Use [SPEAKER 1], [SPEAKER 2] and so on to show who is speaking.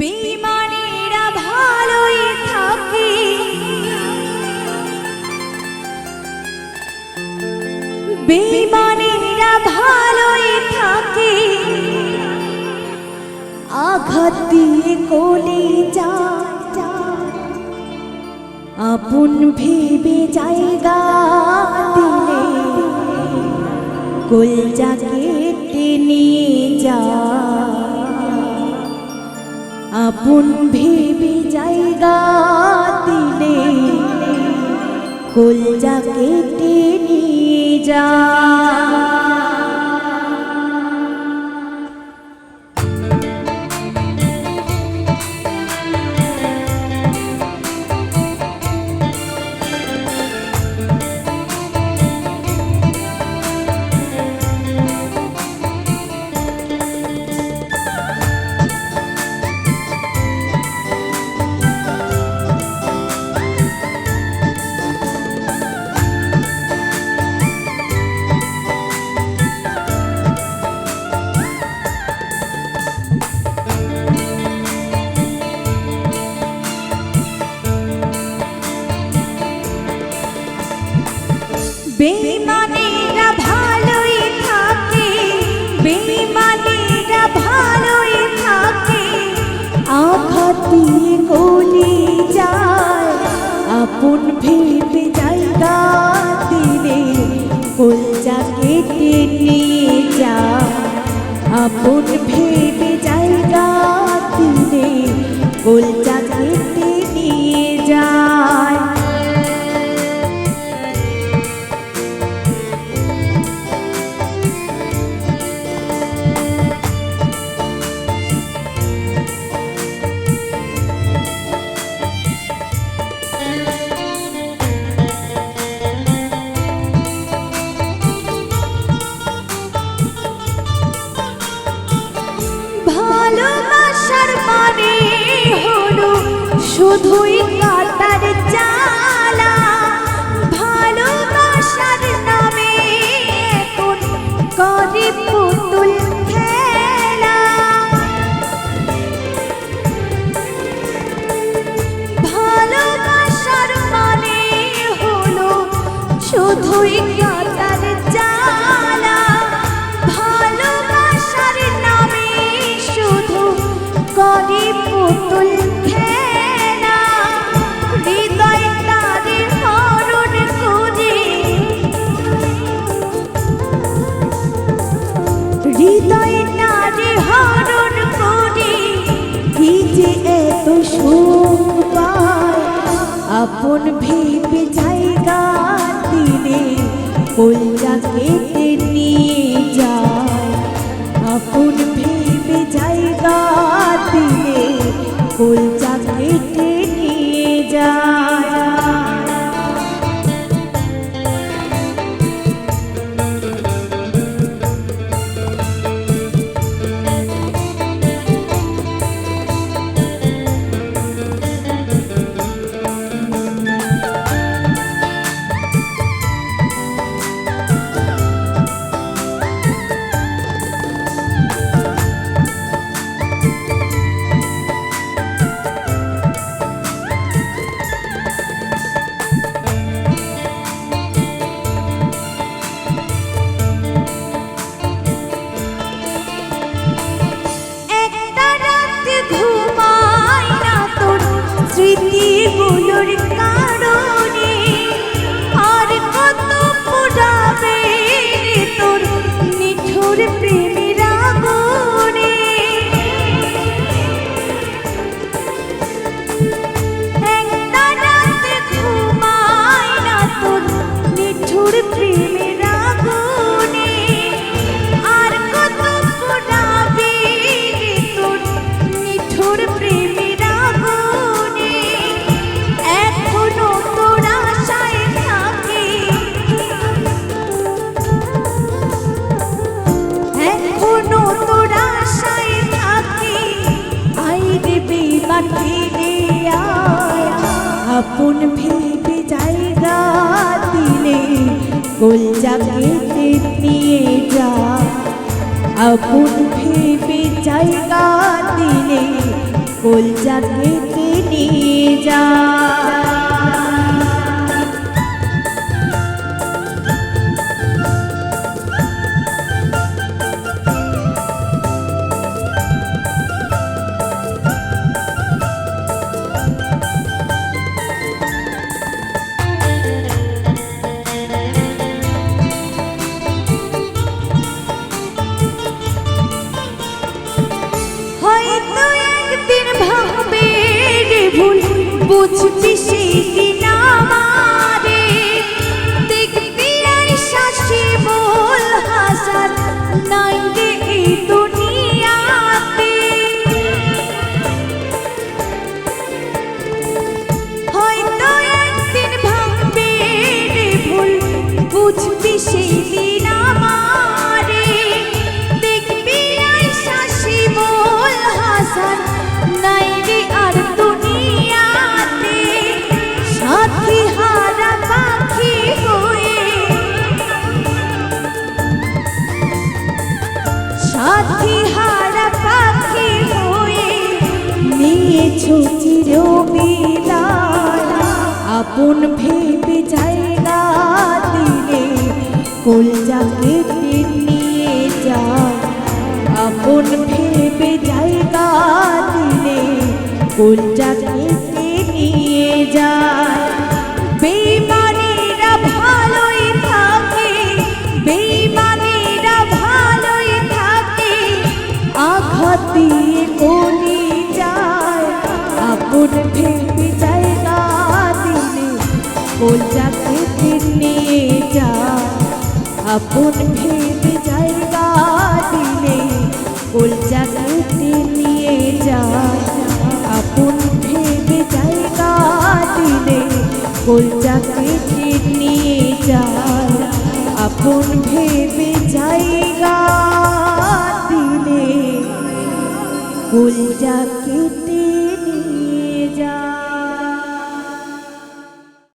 [SPEAKER 1] বেমানেরা ভালোই থাকে। বেমানেরা ভালোই থাকে। আঘাত দিয়ে কোলে যা আপন ভেবে জায়গা দিলে কলজা কেটে নিয়ে যা আপন ভেবে জায়গা দিলে কলজা কেটে নিয়ে যা। বেমানেরা ভালোই থাকে বেমানেরা ভালোই থাকে। আঘাত দিয়ে গলি যায়, আপন ভেবে জায়গা দিলে কলজা কেটে নিয়ে যায়। আপন ভেবে জায়গা দিলে কলজা কেটে হৃদয় নারী হরণ করে। কি যে এত সুখ পায় আপন ভেবে জায়গা দিলে কলজা আপন ভেবে জায়গা দিলে গোলজাকে নিয়ে যা। আপন ভেবে জায়গা দিলে গোলজাকে নিয়ে যা। ভাবে রে ভুল সে সাথী হারা পাখি হয়ে নিয়ে ছুটি রবিলায় আপন ভেবে যায় না দিলে কলজা কেটে আপন ভেবে যায় দিলে কলচাকুতে নিয়ে যায় আপন ভেবে যায় দিলে কলচাকে